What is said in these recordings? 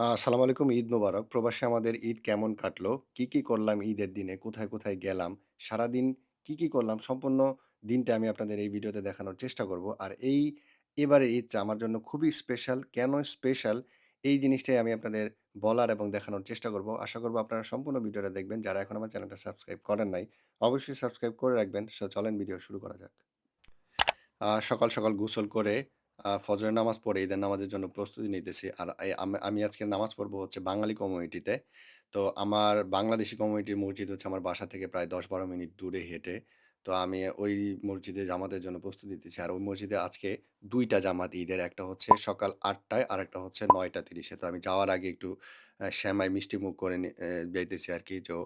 আসসালামু আলাইকুম ঈদ মোবারক। প্রবাসে আমাদের ঈদ কেমন কাটলো? কি কি করলাম ঈদের দিনে? কোথায় কোথায় গেলাম? সারাদিন কি কি করলাম? সম্পূর্ণ দিনটা আমি আপনাদের এই ভিডিওতে দেখানোর চেষ্টা করব। আর এই এবারে ঈদটা আমার জন্য খুবই স্পেশাল। কেন স্পেশাল? এই জিনিসটাই আমি আপনাদের বলার এবং দেখানোর চেষ্টা করব। আশা করব আপনারা সম্পূর্ণ ভিডিওটা দেখবেন। যারা এখন আমার চ্যানেলটা সাবস্ক্রাইব করেন নাই অবশ্যই সাবস্ক্রাইব করে রাখবেন। সো চলেন ভিডিও শুরু করা যাক। সকাল, সকাল গোসল করে ফজরের নামাজ পড়ে ঈদের নামাজের জন্য প্রস্তুতি নিতেছি। আর আম আজকে নামাজ পড়ব হচ্ছে বাঙালি কমিউনিটিতে। তো আমার বাংলাদেশি কমিউনিটির মসজিদ হচ্ছে আমার বাসা থেকে প্রায় ১০-১২ মিনিট দূরে হেঁটে। তো আমি ওই মসজিদে জামাতের জন্য প্রস্তুতি নিতেছি। আর ওই মসজিদে আজকে ২ টা জামাত ঈদের। একটা হচ্ছে সকাল ৮ টায় আরেকটা হচ্ছে ৯টা ৩০ এ। তো আমি যাওয়ার আগে একটু আ সেমাই মিষ্টিমুখ করে যাইতেছি আরকি। তো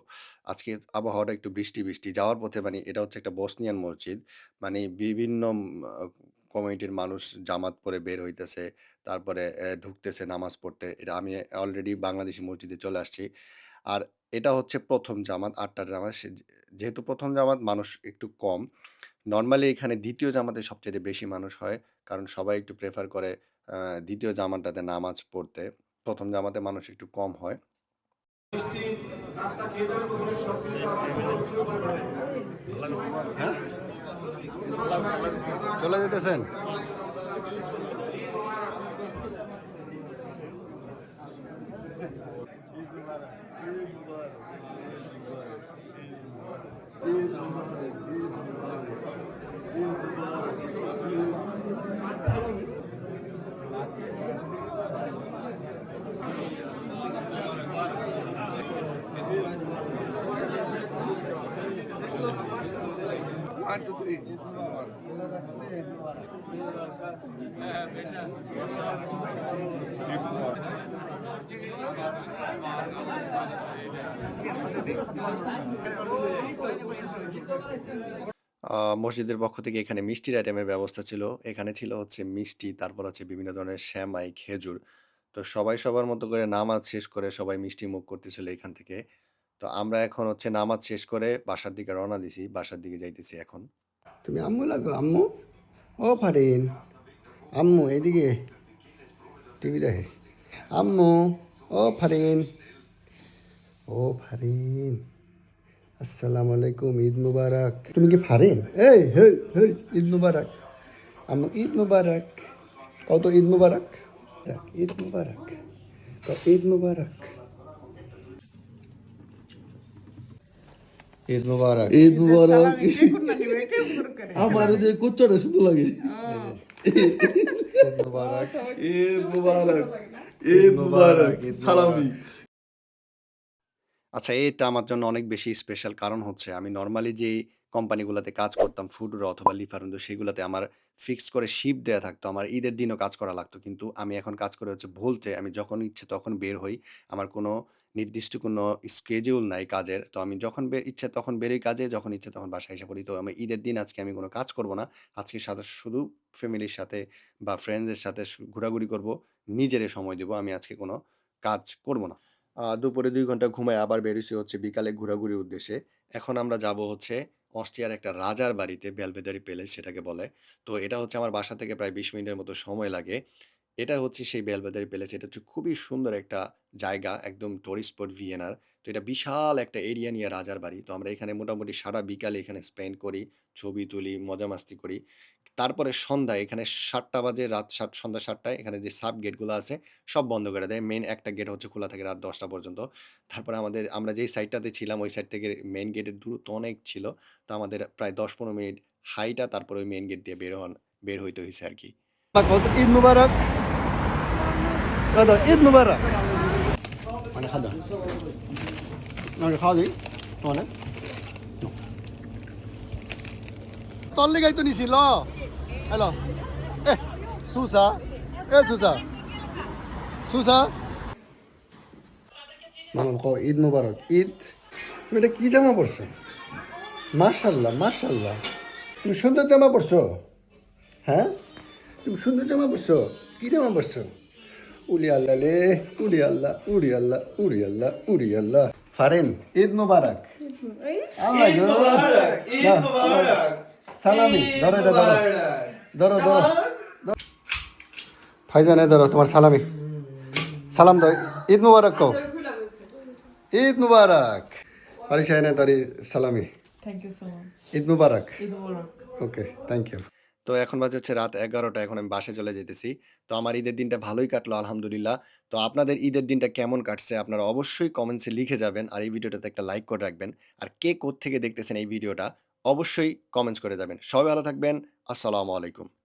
আজকে আবহাওয়াটা একটু বৃষ্টি, বৃষ্টি। যাওয়ার পথে মানে এটা হচ্ছে একটা বসনিয়ান মসজিদ। মানে বিভিন্ন কমিউনিটির মানুষ জামাত পরে বের হইতেছে। তারপরে ঢুকতেছে নামাজ পড়তে। এটা আমি অলরেডি বাংলাদেশি মসজিদে চলে আসছি। আর এটা হচ্ছে ১ম জামাত, ৮ টার জামাত। সে যেহেতু ১ম জামাত মানুষ একটু কম। নরমালি এখানে ২য় জামাতে সবচাইতে বেশি মানুষ হয়। কারণ সবাই একটু প্রেফার করে আ ২য় জামাতটাতে নামাজ পড়তে। ১ম জামাতে মানুষ একটু কম হয়। মিষ্টি নাস্তা খেয়ে যাবে দুপুরে সব কিছু তো আমার সঙ্গে শুরু করে দেবে হ্যাঁ? চলে যেতেছেন? মসজিদের পক্ষ থেকে এখানে মিষ্টির আইটেমের ব্যবস্থা ছিল। এখানে ছিল হচ্ছে মিষ্টি, তারপর হচ্ছে বিভিন্ন ধরনের শ্যামাই খেজুর। তো সবাই সবার মতো করে নামাজ শেষ করে সবাই মিষ্টি মুখ করতেছিল এখান থেকে। তো আমরা এখন হচ্ছে নামাজ শেষ করে বাসার দিকে রওনা দিছি। বাসার দিকে যাইতেছি এখন। তুমি আম্মু লাগো, আম্মু? ও ফারিন। আম্মু এদিকে টিভি দেখে। আম্মু, ও ফারিন। ও ফারিন। আসসালামু আলাইকুম, ঈদ মুবারক। তুমি কি ফারিন? এই, হেই হেই, ঈদ মুবারক। আম্মু, ঈদ মুবারক। কত ঈদ মুবারক? ঈদ মুবারক। ঈদ মুবারক? ঈদ মুবারক। ঈদ মুবারক। আমার যে কুচ্চটা শুধু লাগে। ঈদ মুবারক। ঈদ মুবারক। ঈদ মুবারক। সালামি। আচ্ছা এটা আমার জন্য অনেক বেশি স্পেশাল কারণ হচ্ছে আমি নর্মালি যেই কোম্পানিগুলাতে কাজ করতাম ফুডুরা অথবা লিফারুন্দু সেগুলোতে আমার ফিক্সড করে শিপ দেওয়া থাকতো। আমার ঈদের দিনও কাজ করা লাগতো। কিন্তু আমি এখন কাজ করে হচ্ছে ভুলতে আমি যখন ইচ্ছে তখন বের হই। আমার কোনো নির্দিষ্ট কোনো schedule নাই কাজের। তো আমি যখন ইচ্ছে তখন বেরোই কাজে, যখন ইচ্ছে তখন বাসায় এসে পড়ি। তো আমি ঈদের দিন আজকে আমি কোনো কাজ করব না। আজকে সাদা শুধু ফ্যামিলির সাথে বা ফ্রেন্ডসের সাথে ঘোরাঘুরি করব। নিজেরে সময় দিব। আমি আজকে কোনো কাজ করব না। দুপুরে দুই ঘণ্টা ঘুমায়ে আবার বের হইছি হচ্ছে বিকালে ঘোরাঘুরির উদ্দেশ্যে। এখন আমরা যাব হচ্ছে অস্ট্রিয়ার একটা রাজার বাড়িতে বেলভেদারি পেলে সেটাকে বলে। তো এটা হচ্ছে আমার বাসা থেকে প্রায় ২০ মিনিটের মতো সময় লাগে। এটা হচ্ছে সেই বেলভেডেরে প্যালেস। এটা হচ্ছে খুবই সুন্দর একটা জায়গা। একদম টুরিস্ট স্পট ভিয়েনার। তো এটা বিশাল একটা এরিয়া নিয়ে রাজার বাড়ি। তো আমরা এখানে মোটামুটি সারা বিকালে এখানে স্পেন্ড করি, ছবি তুলি, মজা মাস্তি করি। তারপরে সন্ধ্যায় এখানে সাতটা বাজে রাত সাত সন্ধ্যা ৭ঃ০০ এখানে যে সাব গেটগুলো আছে সব বন্ধ করে দেয়। মেন একটা গেট হচ্ছে খোলা থাকে রাত ১০টা পর্যন্ত। তারপরে আমাদের আমরা যেই সাইডটাতে ছিলাম ওই সাইড থেকে মেন গেটের দূরত্ব অনেক ছিল। তো আমাদের প্রায় দশ পনেরো মিনিট হাইটা তারপরে ওই মেন গেট দিয়ে বের হন বের হইতে হয়েছে আরকি। কত ঈদ মুবারক। দাদা ঈদ মুবারক। মানে খাদা। তোমার তোর লেগাই নিছি, ল। হ্যালো। এ সুসা এ সুসা সুসা মামা কও ঈদ মুবারক। ঈদ? তুমি এটা কি জামা পরছো? মাশাল্লাহ মাশাল্লাহ তুমি সুন্দর জামা পরছো? হ্যাঁ? তুমি সুন্দর জামা পরছো? কি জামা পরছো? উড়ি আল্লাহ লে উড়ি আল্লাহ উড়ি আল্লাহ উড়ি আল্লাহ উড়ি আল্লাহ। ফারেন ঈদ মুবারক। সালামি ধরো এটা ধরো। ধরো ধরো। ধরো। ফাইজানে ধরো তোমার সালামি। সালাম দাও ঈদ মুবারক কও। ঈদ মুবারক। পারি শাহিনা তারি সালামি। Thank you so much. Eid Mubarak. Eid Mubarak. Okay thank you তো এখন বাজে হচ্ছে রাত ১১টা এখন আমি বাসে চলে যেতেছি। তো আমার ঈদের দিনটা ভালোই কাটলো, আলহামদুলিল্লাহ। তো আপনাদের ঈদের দিনটা কেমন কাটছে আপনারা অবশ্যই কমেন্টসে লিখে যাবেন। আর এই ভিডিওটাতে একটা লাইক করে রাখবেন। আর কে কোত্থেকে দেখতেছেন এই ভিডিওটা অবশ্যই কমেন্টস করে যাবেন। সবাই ভালো থাকবেন। আসসালামু আলাইকুম।